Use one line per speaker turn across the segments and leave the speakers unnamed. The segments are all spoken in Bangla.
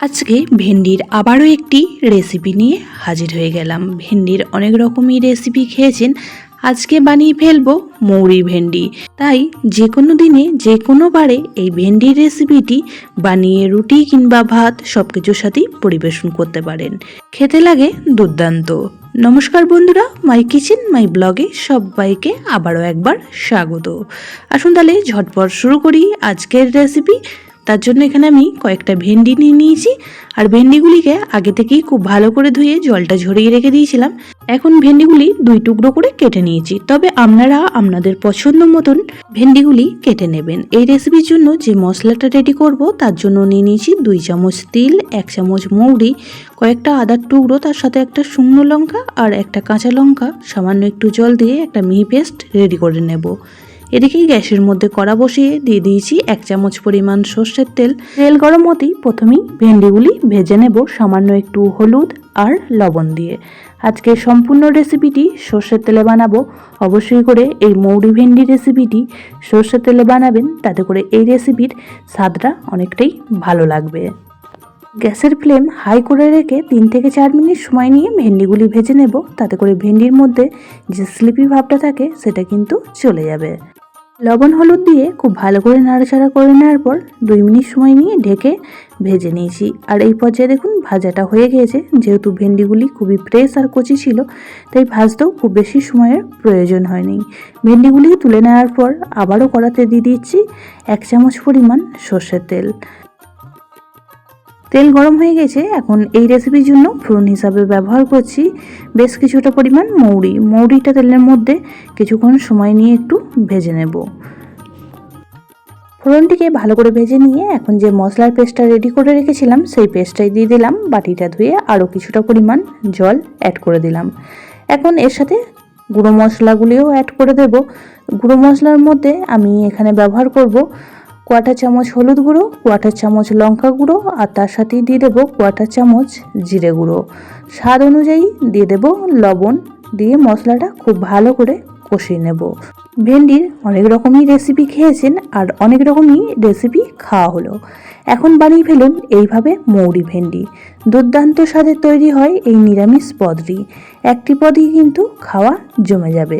আজকে ভেন্ডির আবারও একটি রেসিপি নিয়ে হাজির হয়ে গেলাম। ভেন্ডির অনেক রকমই রেসিপি খেয়েছেন। আজকে বানিয়ে ফেলব মৌরি ভেন্ডি। তাই যে কোনো দিনে যে কোনো বারে এই ভেন্ডির রেসিপিটি বানিয়ে রুটি কিংবা ভাত সব কিছুর সাথেই পরিবেশন করতে পারেন। খেতে লাগে দুর্দান্ত। নমস্কার বন্ধুরা মাই কিচেন মাই ব্লগে সবাইকে আবারও একবার স্বাগত। আসুন তাহলে ঝটপট শুরু করি আজকের রেসিপি তার জন্য এখানে আমি কয়েকটা ভেন্ডি নিয়ে নিয়েছি। আর ভেন্ডিগুলিকে আগে থেকেই খুব ভালো করে ধুয়ে জলটা ঝরিয়ে রেখে দিয়েছিলাম। এখন ভেন্ডিগুলি দুই টুকরো করে কেটে নিয়েছি। তবে আপনারা আপনাদের পছন্দ মতন ভেন্ডিগুলি কেটে নেবেন। এই রেসিপির জন্য যে মশলাটা রেডি করব, তার জন্য নিয়ে নিয়েছি দুই চামচ তিল, এক চামচ মৌরি, কয়েকটা আদার টুকরো, তার সাথে একটা শুকনো লঙ্কা আর একটা কাঁচা লঙ্কা। সামান্য একটু জল দিয়ে একটা মিহি পেস্ট রেডি করে নেব। এদিকেই গ্যাসের মধ্যে কড়া বসিয়ে দিয়ে দিয়েছি এক চামচ পরিমাণ সর্ষের তেল। তেল গরম হতেই প্রথমেই ভেন্ডিগুলি ভেজে নেব সামান্য একটু হলুদ আর লবণ দিয়ে। আজকে সম্পূর্ণ রেসিপিটি সর্ষের তেলে বানাবো। অবশ্যই করে এই মৌরি ভেন্ডি রেসিপিটি সর্ষের তেলে বানাবেন, তাতে করে এই রেসিপির স্বাদটা অনেকটাই ভালো লাগবে। গ্যাসের ফ্লেম হাই করে রেখে তিন থেকে চার মিনিট সময় নিয়ে ভেন্ডিগুলি ভেজে নেব। তাতে করে ভেন্ডির মধ্যে যে স্লিপি ভাবটা থাকে, সেটা কিন্তু চলে যাবে। লবণ হলুদ দিয়ে খুব ভালো করে নাড়াচাড়া করে নেওয়ার পর দুই মিনিট সময় নিয়ে ঢেকে ভেজে নিয়েছি। আর এই পর্যায়ে দেখুন, ভাজাটা হয়ে গিয়েছে। যেহেতু ভেন্ডিগুলি খুবই ফ্রেশ আর কচি ছিল, তাই ভাজতেও খুব বেশি সময়ের প্রয়োজন হয়নি। ভেন্ডিগুলি তুলে নেওয়ার পর আবারও কড়াতে দিয়ে দিচ্ছি এক চামচ পরিমাণ সর্ষের তেল। তেল গরম হয়ে গেছে, এখন এই রেসিপির জন্য ফোড়ন হিসাবে ব্যবহার করছি বেশ কিছুটা পরিমাণ মৌরি। মৌরিটা তেলের মধ্যে কিছুক্ষণ সময় নিয়ে একটু ভেজে নেব। ফোড়নটিকে ভালো করে ভেজে নিয়ে এখন যে মশলার পেস্টটা রেডি করে রেখেছিলাম, সেই পেস্টটাই দিয়ে দিলাম, বাটিটা ধুয়ে আরও কিছুটা পরিমাণ জল অ্যাড করে দিলাম। এখন এর সাথে গুঁড়ো মশলাগুলিও অ্যাড করে দেব। গুঁড়ো মশলার মধ্যে আমি এখানে ব্যবহার করব কোয়াটার চামচ হলুদ গুঁড়ো কোয়াটার চামচ লঙ্কা গুঁড়ো, আর তার সাথেই দিয়ে দেবো কোয়াটার চামচ জিরে গুঁড়ো। স্বাদ অনুযায়ী দিয়ে দেবো লবণ, দিয়ে মশলাটা খুব ভালো করে কষিয়ে নেব। ভেন্ডির অনেক রকমই রেসিপি খেয়েছেন আর অনেক রকমই রেসিপি খাওয়া হলো। এখন বানিয়ে ফেলুন এইভাবে মৌরি ভেন্ডি। দুর্দান্ত স্বাদের তৈরি হয় এই নিরামিষ পদটি। একটি পদই কিন্তু খাওয়া জমে যাবে।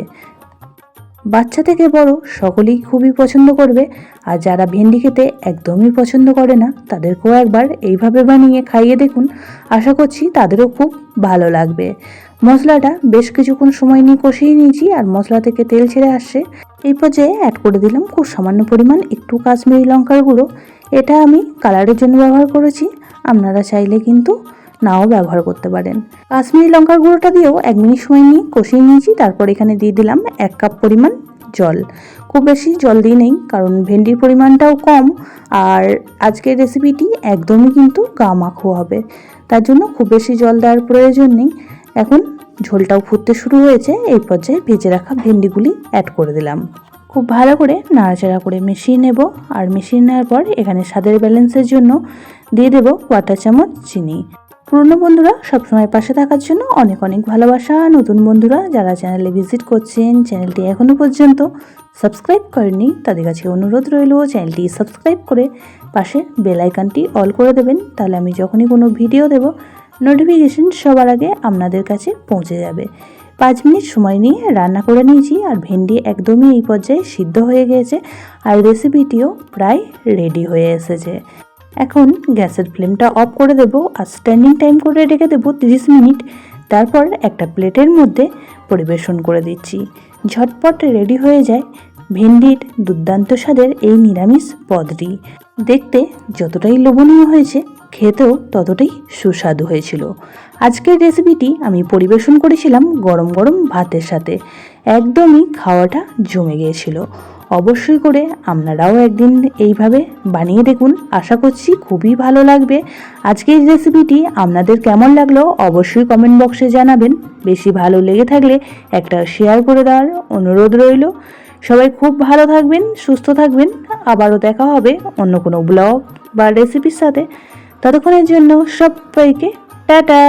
বাচ্চা থেকে বড় সকলেই খুবই পছন্দ করবে, আর যারা ভেন্ডি খেতে একদমই পছন্দ করে না, তাদেরকেও একবার এইভাবে বানিয়ে খাইয়ে দেখুন। আশা করছি তাদেরও খুব ভালো লাগবে। মশলাটা বেশ কিছুক্ষণ সময় নিয়ে কষিয়ে নিয়েছি, আর মশলা থেকে তেল ছেড়ে আসছে। এই পর্যায়ে অ্যাড করে দিলাম খুব সামান্য পরিমাণ একটু কাশ্মীরি লঙ্কার গুঁড়ো। এটা আমি কালারের জন্য ব্যবহার করেছি, আপনারা চাইলে কিন্তু নাও ব্যবহার করতে পারেন। কাশ্মীরি লঙ্কার গুঁড়োটা দিয়েও এক মিনিট সময় নিয়ে কষিয়ে নিয়েছি, তারপর এখানে দিয়ে দিলাম এক কাপ পরিমাণ জল। খুব বেশি জল দিই নেই, কারণ ভেন্ডির পরিমাণটাও কম, আর আজকের রেসিপিটি একদমই কিন্তু গা মাখো হবে। তার জন্য খুব বেশি জল দেওয়ার প্রয়োজন নেই। এখন ঝোলটাও ফুটতে শুরু হয়েছে, এই পর্যায়ে ভেজে রাখা ভেন্ডিগুলি অ্যাড করে দিলাম। খুব ভালো করে নাড়াচাড়া করে মিশিয়ে নেব, আর মিশিয়ে নেওয়ার পর এখানে স্বাদের ব্যালেন্সের জন্য দিয়ে দেবো কোয়াটার চামচ চিনি। পুরনো বন্ধুরা, সবসময় পাশে থাকার জন্য অনেক অনেক ভালোবাসা। নতুন বন্ধুরা যারা চ্যানেলে ভিজিট করছেন, চ্যানেলটি এখনও পর্যন্ত সাবস্ক্রাইব করেননি, তাদের কাছে অনুরোধ রইল চ্যানেলটি সাবস্ক্রাইব করে পাশে বেল আইকনটি অল করে দেবেন। তাহলে আমি যখনই কোনো ভিডিও দেব, নোটিফিকেশন সবার আগে আপনাদের কাছে পৌঁছে যাবে। পাঁচ মিনিট সময় নিয়ে রান্না করে নিয়েছি আর ভেন্ডি একদমই এই পর্যায়ে সিদ্ধ হয়ে গিয়েছে আর রেসিপিটিও প্রায় রেডি হয়ে এসেছে। এখন গ্যাসের ফ্লেমটা অফ করে দেব আর স্ট্যান্ডিং টাইম করে রেখে দেবো তিরিশ মিনিট। তারপর একটা প্লেটের মধ্যে পরিবেশন করে দিচ্ছি। ঝটপট রেডি হয়ে যায় ভেন্ডির দুর্দান্ত স্বাদের এই নিরামিষ পদটি। দেখতে যতটাই লোভনীয় হয়েছে, খেতেও ততটাই সুস্বাদু হয়েছিল। আজকের রেসিপিটি আমি পরিবেশন করেছিলাম গরম গরম ভাতের সাথে। একদমই খাওয়াটা জমে গিয়েছিল। অবশ্যই করে আপনারাও একদিন এইভাবে বানিয়ে দেখুন। আশা করছি খুবই ভালো লাগবে। আজকের রেসিপিটি আপনাদের কেমন লাগল অবশ্যই কমেন্ট বক্সে জানাবেন। বেশি ভালো লেগে থাকলে একটা শেয়ার করে দেওয়ার অনুরোধ রইল। সবাই খুব ভালো থাকবেন, সুস্থ থাকবেন। আবারও দেখা হবে অন্য কোনো ব্লগ বা রেসিপির সাথে। ততক্ষণের জন্য সবাইকে টাটা!